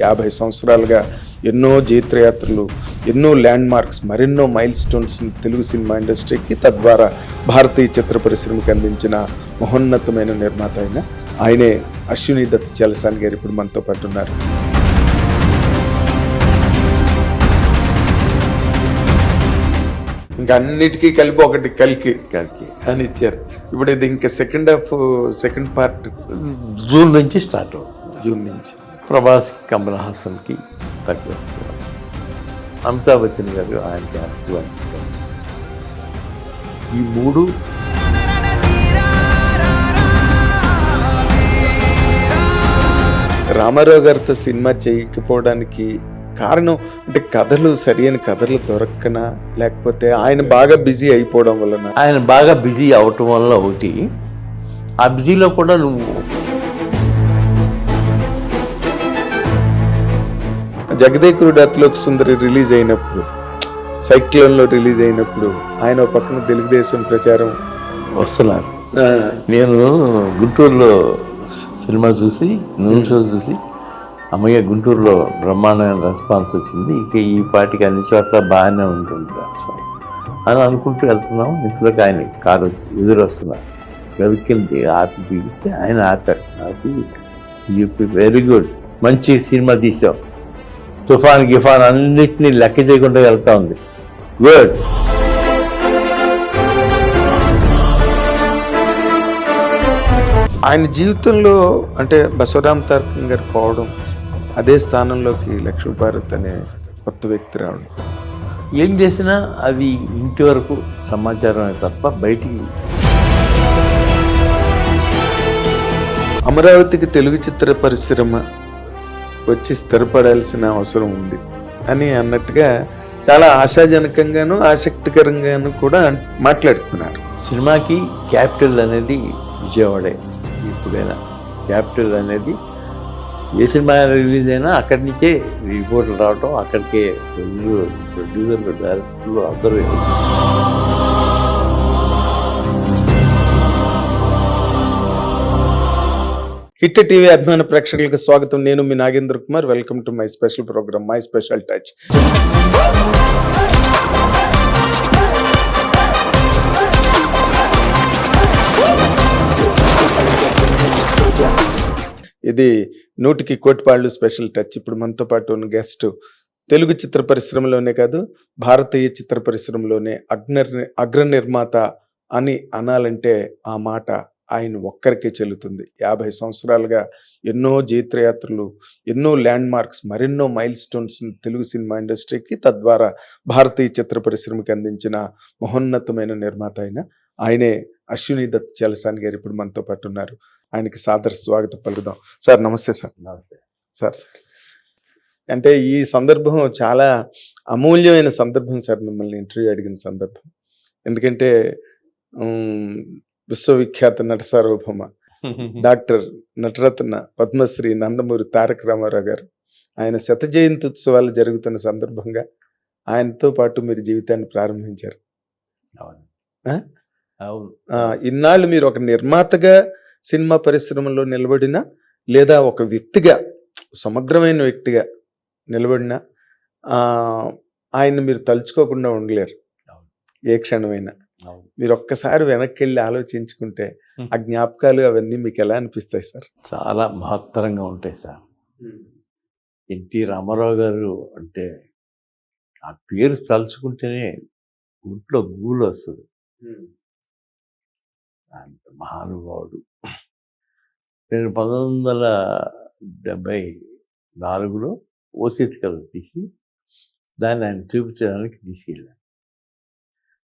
యాభై సంవత్సరాలుగా ఎన్నో జైత్రయాత్రలు ఎన్నో ల్యాండ్ మార్క్స్ మరెన్నో మైల్ స్టోన్స్ తెలుగు సినిమా ఇండస్ట్రీకి తద్వారా భారతీయ చిత్ర పరిశ్రమకి అందించిన మహోన్నతమైన నిర్మాత అయిన ఆయనే అశ్విని దత్ చలసాని గారు ఇప్పుడు మనతో పాటు ఉన్నారు. ఇంకా అన్నిటికీ కలిపి ఒకటి కలికి కలికి. అని ఇచ్చారు. ఇప్పుడు ఇది ఇంకా second half second part June నుంచి స్టార్ట్ అవుతుంది. జూన్ నుంచి. ప్రభాస్కి కమల్ హాసన్కి తక్కువ అమితాబ్ బచ్చన్ గారు ఆయనకి యాక్టివ్ ఈ మూడు రామారావు గారితో సినిమా చేయకపోవడానికి కారణం అంటే కథలు సరైన కథలు దొరక్కన లేకపోతే ఆయన బాగా బిజీ అయిపోవడం వలన? ఆయన బాగా బిజీ అవటం వల్ల ఒకటి ఆ బిజీలో కూడా నువ్వు జగదేకుడు అతిలోక్ సుందరి రిలీజ్ అయినప్పుడు సైక్లోన్లో రిలీజ్ అయినప్పుడు ఆయన ఒక పక్కన తెలుగుదేశం ప్రచారం వస్తున్నారు. నేను గుంటూరులో సినిమా చూసి నూనె షో చూసి అమ్మయ్య గుంటూరులో బ్రహ్మాండమైన రెస్పాన్స్ వచ్చింది. ఇక ఈ పాటికి అన్ని చోట్ల బాగానే ఉంటుంది అని అనుకుంటూ వెళ్తున్నాం. ఇంట్లోకి ఆయన కారు వచ్చి ఎదురు వస్తున్నారు వెహికల్ది ఆపి ఆయన ఆపారు ఆపి చెప్పి వెరీ గుడ్. మంచి సినిమా తీసావు. తుఫాన్ గిఫాన్ అన్నిటినీ లెక్క చేయకుండా వెళ్తా ఉంది. గుడ్ ఆయన జీవితంలో అంటే బసవరామ్ తారకం గారు పోవడం అదే స్థానంలోకి లక్ష్మీభారత్ అనే కొత్త వ్యక్తి రావడం. ఏం చేసినా అది ఇంటి వరకు సమాచారమే తప్ప బయటికి అమరావతికి తెలుగు చిత్ర పరిశ్రమ వచ్చి స్థిరపడాల్సిన అవసరం ఉంది అని అన్నట్టుగా చాలా ఆశాజనకంగాను ఆసక్తికరంగాను కూడా మాట్లాడుతున్నారు. సినిమాకి క్యాపిటల్ అనేది విజయవాడే ఇప్పుడైనా క్యాపిటల్ అనేది ఏ సినిమా రిలీజ్ అయినా అక్కడి నుంచే రిపోర్ట్లు రావటం అక్కడికే ప్రొడ్యూసర్లు డైరెక్టర్లు అందరూ హిట్ టీవీ అభిమాన ప్రేక్షకులకు స్వాగతం. నేను మీ Nagendra Kumar. Welcome to my special program my special touch ఇది నూటికి కోటిపాళ్ళు స్పెషల్ టచ్ ఇప్పుడు మనతో పాటు ఉన్న గెస్ట్ తెలుగు చిత్ర పరిశ్రమలోనే కాదు భారతీయ చిత్ర పరిశ్రమలోనే అగ్ర అగ్ర నిర్మాత అని అనాలంటే ఆ మాట ఆయన ఒక్కరికే చెల్లుతుంది. యాభై సంవత్సరాలుగా ఎన్నో జైత్రయాత్రలు ఎన్నో ల్యాండ్ మార్క్స్ మరెన్నో మైల్ స్టోన్స్ తెలుగు సినిమా ఇండస్ట్రీకి తద్వారా భారతీయ చిత్ర పరిశ్రమకి అందించిన మహోన్నతమైన నిర్మాత అయిన ఆయనే అశ్విని దత్ చలసాని గారు ఇప్పుడు మనతో పాటు ఉన్నారు. ఆయనకి సాదర స్వాగతం పలుకుదాం. సార్ నమస్తే సార్. నమస్తే. Sir sir. అంటే ఈ సందర్భం చాలా అమూల్యమైన సందర్భం సార్ మిమ్మల్ని ఇంటర్వ్యూ అడిగిన సందర్భం. ఎందుకంటే విశ్వవిఖ్యాత నట సార్వభౌమ. డాక్టర్ నటరత్న పద్మశ్రీ నందమూరి తారక రామారావు గారు. ఆయన శత జయంతి ఉత్సవాలు జరుగుతున్న సందర్భంగా ఆయనతో పాటు మీరు జీవితాన్ని ప్రారంభించారు. ఇన్నాళ్ళు మీరు ఒక నిర్మాతగా సినిమా పరిశ్రమలో నిలబడిన లేదా ఒక వ్యక్తిగా సమగ్రమైన వ్యక్తిగా నిలబడిన ఆయన మీరు తలుచుకోకుండా ఉండలేరు. ఏ క్షణమైనా. మీరు ఒక్కసారి వెనక్కి వెళ్ళి ఆలోచించుకుంటే ఆ జ్ఞాపకాలు అవన్నీ మీకు ఎలా అనిపిస్తాయి సార్? చాలా మహత్తరంగా ఉంటాయి సార్. ఎన్టీ రామారావు గారు అంటే ఆ పేరు తలుచుకుంటేనే ఒంట్లో గూలు వస్తుంది. అంత మహానుభావుడు. నేను పంతొమ్మిది వందల డెబ్భై నాలుగులో ఓసిత్ కథ తీసి దాన్ని ఆయన చూపించడానికి తీసుకెళ్ళాను.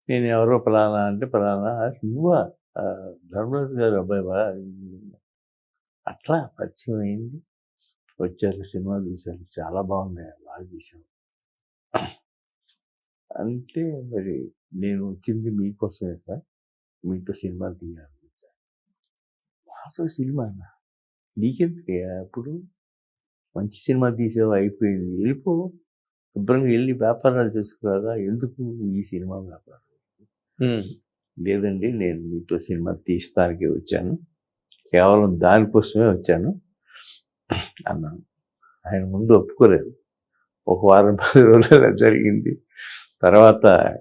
నేను ఎవరో ఫలానా అంటే ఫలానా నువ్వా? ధర్మరాజు గారు అబ్బాయి అట్లా పరిచయం అయింది. వచ్చారు సినిమా చూశారు చాలా బాగున్నాయి బాగా తీసాం అంటే మరి నేను వచ్చింది మీకోసమే సార్ మీతో సినిమా తీయాలి మాతో సినిమా నీకెందుకు అప్పుడు? మంచి సినిమా తీసావు అయిపోయింది. వెళ్ళిపో. శుభ్రంగా వెళ్ళి వ్యాపారాలు చేసుకురాగా ఎందుకు ఈ సినిమా వ్యాపారం? లేదండి నేను మీతో సినిమా తీస్తానికి వచ్చాను. కేవలం దానికోసమే వచ్చాను. అన్నాను. ఆయన ముందు ఒప్పుకోలేదు. ఒక వారం పది రోజులు జరిగింది. తర్వాత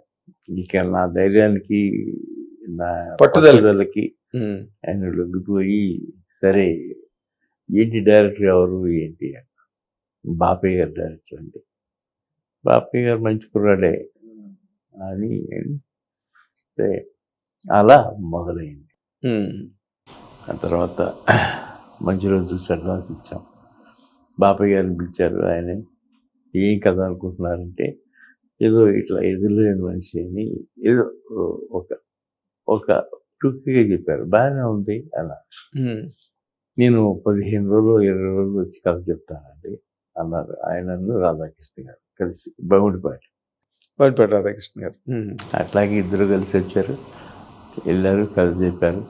ఇక నా ధైర్యానికి నా పట్టుదల. పట్టుదలకి ఆయన లొంగిపోయి సరే ఏంటి డైరెక్టర్ ఎవరు ఏంటి. బాపయ్య గారు డైరెక్టర్ అండి. బాపయ్య గారు మంచి కుర్రాడే. అని సరే అలా మొదలైంది. ఉమ్, ఆ తర్వాత మంచి రోజు అడ్వాన్స్ ఇచ్చాం. బాపయ్య గారిని పిలిచారు ఆయన ఏం కథ అనుకుంటున్నారంటే ఏదో ఇట్లా ఎదురులేని మనిషి అని ఏదో ఒక ఒక టూకీగా చెప్పారు. బాగానే ఉంది అలా. ఉమ్, నేను పదిహేను రోజులు ఇరవై రోజులు వచ్చి కథ చెప్తానండి అన్నారు ఆయనను రాధాకృష్ణ గారు కలిసి బౌండిపాటి వాడిపేట రాధాకృష్ణ గారు. అట్లాగే ఇద్దరు కలిసి వచ్చారు. వెళ్ళారు కథ చెప్పారు.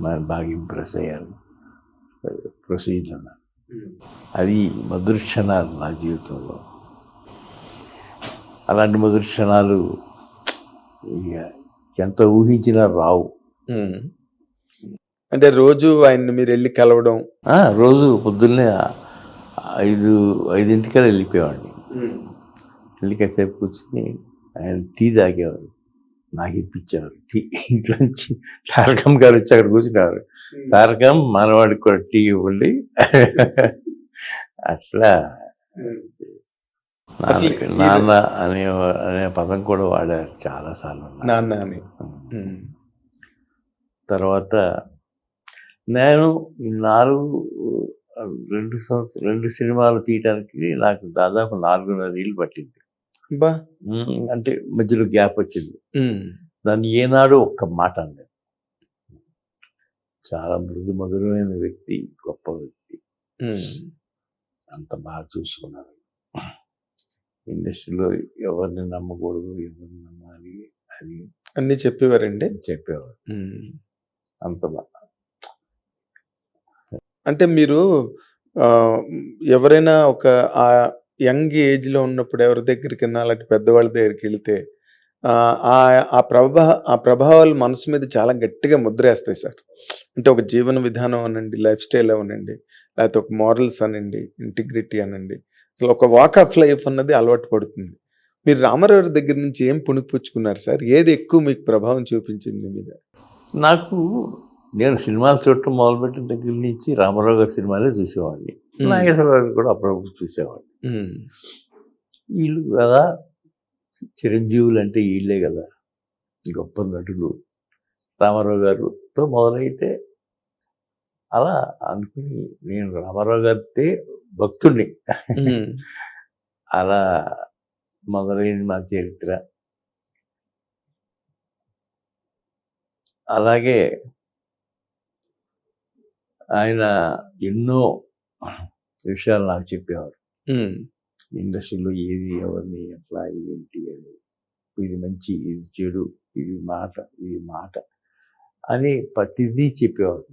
మరి బాగా ఇంప్రెస్ అయ్యారు. ప్రొసీజర్ అన్నారు. అది మధుర క్షణాలు నా జీవితంలో. అలాంటి మధుర క్షణాలు ఇక ఎంత ఊహించినా రావు. అంటే రోజు ఆయన్ని మీరు వెళ్ళి కలవడం. రోజు పొద్దున్నే ఐదు ఐదింటికల్లా వెళ్ళిపోయేవాడిని. వెళ్ళి కాసేపు కూర్చుని ఆయన టీ తాగేవారు. నాకు ఇప్పించేవారు టీ ఇంట్లోంచి తారకం గారు వచ్చి అక్కడ కూర్చున్నారు తారకం మనవాడికి కూడా టీ ఇవ్వండి. అట్లా నాన్న- అనే అనే పదం కూడా వాడారు చాలాసార్లు నాన్న అని. తర్వాత నేను నాలుగు రెండు సంవత్సరం రెండు సినిమాలు తీయడానికి నాకు దాదాపు నాలుగున్నర ఏళ్ళు పట్టింది. బా. అంటే మధ్యలో గ్యాప్ వచ్చింది. దాన్ని ఏనాడు ఒక్క మాట అనలేదు. చాలా మృదు మధురమైన వ్యక్తి గొప్ప వ్యక్తి. అంత బాగా చూసుకున్నారు ఇండస్ట్రీలో ఎవరిని నమ్మకూడదు ఎవరిని నమ్మాలి అని అన్నీ చెప్పేవారండి? చెప్పేవారు. అంత బాగా అంటే మీరు ఎవరైనా ఒక ఆ యంగ్ ఏజ్లో ఉన్నప్పుడు ఎవరి దగ్గరికి అలాంటి పెద్దవాళ్ళ దగ్గరికి వెళితే ఆ, ప్రభా ఆ ప్రభావాలు మనసు మీద చాలా గట్టిగా ముద్రేస్తాయి సార్. అంటే ఒక జీవన విధానం అనండి లైఫ్ స్టైల్ అవనండి లేకపోతే ఒక మారల్స్ అనండి ఇంటిగ్రిటీ అనండి అసలు ఒక వాక్ ఆఫ్ లైఫ్ అన్నది అలవాటు పడుతుంది. మీరు రామారావు దగ్గర నుంచి ఏం పుణికిపుచ్చుకున్నారు సార్? ఏది ఎక్కువ మీకు ప్రభావం చూపించింది మీద? నాకు నేను సినిమాలు చూడటం మొదలుపెట్టిన దగ్గర నుంచి రామారావు గారి సినిమాలే చూసేవాడిని. నాగేశ్వరరావు కూడా అప్పుడప్పుడు చూసేవాడిని వీళ్ళు కదా చిరంజీవులు అంటే వీళ్ళే కదా. గొప్ప నటులు. రామారావు గారితో మొదలైతే అలా అనుకుని నేను రామారావు గారితే భక్తుడిని అలా మొదలైంది మా చరిత్ర. అలాగే ఆయన ఎన్నో విషయాలు నాకు చెప్పేవారు. ఇండస్ట్రీలో ఏది ఎవరిని ఎట్లా ఏంటి అని. ఇది మంచి ఇది చెడు ఇది మాట ఇది మాట అని ప్రతిదీ చెప్పేవారు.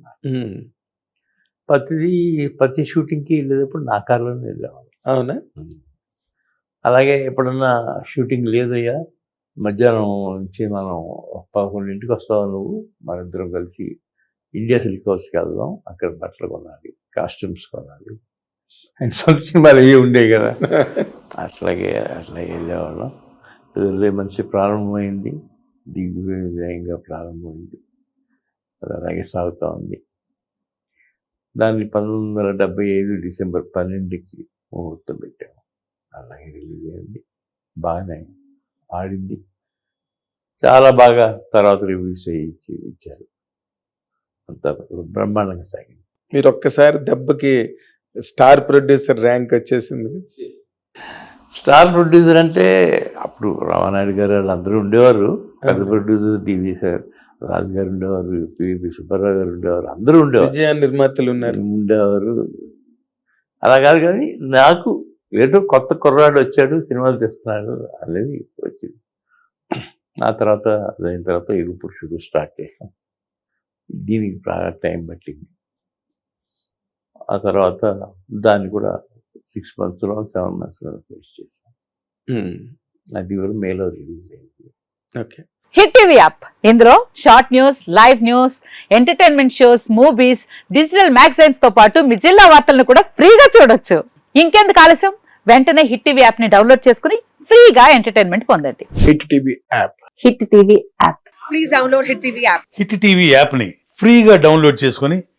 ప్రతిదీ ప్రతి షూటింగ్కి వెళ్ళేటప్పుడు నా కార్లోనే వెళ్ళేవాడు అవునా? అలాగే ఎప్పుడన్నా షూటింగ్ లేదయ్యా మధ్యాహ్నం నుంచి మనం పదకొండింటికి వస్తావు నువ్వు? మనిద్దరం కలిసి ఇండియా సిల్క్ హౌస్కి వెళ్దాం అక్కడ బట్టలు కొనాలి కాస్ట్యూమ్స్ కొనాలి. అండ్ సొంత సినిమాలు అవి ఉండేవి కదా. అట్లాగే అట్లాగే వెళ్ళేవాళ్ళం. వెళ్ళే మనిషి ప్రారంభమైంది. దిగ్విజయంగా ప్రారంభమైంది. అది అలాగే సాగుతూ ఉంది. దాన్ని పంతొమ్మిది వందల డెబ్బై ఐదు డిసెంబర్ పన్నెండుకి ముహూర్తం పెట్టాము. అలాగే రిలీజ్ అయింది. బాగానే ఆడింది. చాలా బాగా తర్వాత రివ్యూస్ ఇచ్చి ఇచ్చారు. అంత బ్రహ్మాండంగా సాగింది. మీరు ఒక్కసారి దెబ్బకి స్టార్ ప్రొడ్యూసర్ ర్యాంక్ వచ్చేసింది. స్టార్ ప్రొడ్యూసర్ అంటే అప్పుడు రామానాయుడు గారు వాళ్ళందరూ ఉండేవారు. పెద్ద. ప్రొడ్యూసర్ డివి సార్ రాజు గారు ఉండేవారు పివి సుబ్బారావు గారు ఉండేవారు అందరూ ఉండేవారు. విజయ నిర్మాతలు ఉన్నారు. ఉండేవారు. అలా కాదు కానీ నాకు ఏదో కొత్త కుర్రాడు వచ్చాడు సినిమాలు తెస్తున్నాడు అనేది వచ్చింది. ఆ తర్వాత అదైన తర్వాత యుగ పురుషుడు స్టార్ట్ చేసాం దీనికి బాగా టైం పట్టింది. ఆ తర్వాత దాన్ని కూడా సిక్స్ మంత్స్లో సెవెన్ మంత్స్లో చేసాం ఉమ్, అది కూడా మేలో రిలీజ్ అయింది. ఓకే హిట్ టీవీ యాప్ ఇందులో short news live news entertainment shows movies digital మ్యాగజైన్స్తో పాటు మీ జిల్లా వార్తలను కూడా ఫ్రీగా చూడొచ్చు. ఇంకెందుకు ఆలస్యం? వెంటనే హిట్ టీవీ యాప్ని డౌన్లోడ్ చేసుకుని ఫ్రీగా ఎంటర్టైన్మెంట్ పొందండి. Hit TV app hit TV app please download Hit TV app. Hit TV యాప్ని ఫ్రీగా డౌన్లోడ్ చేసుకొని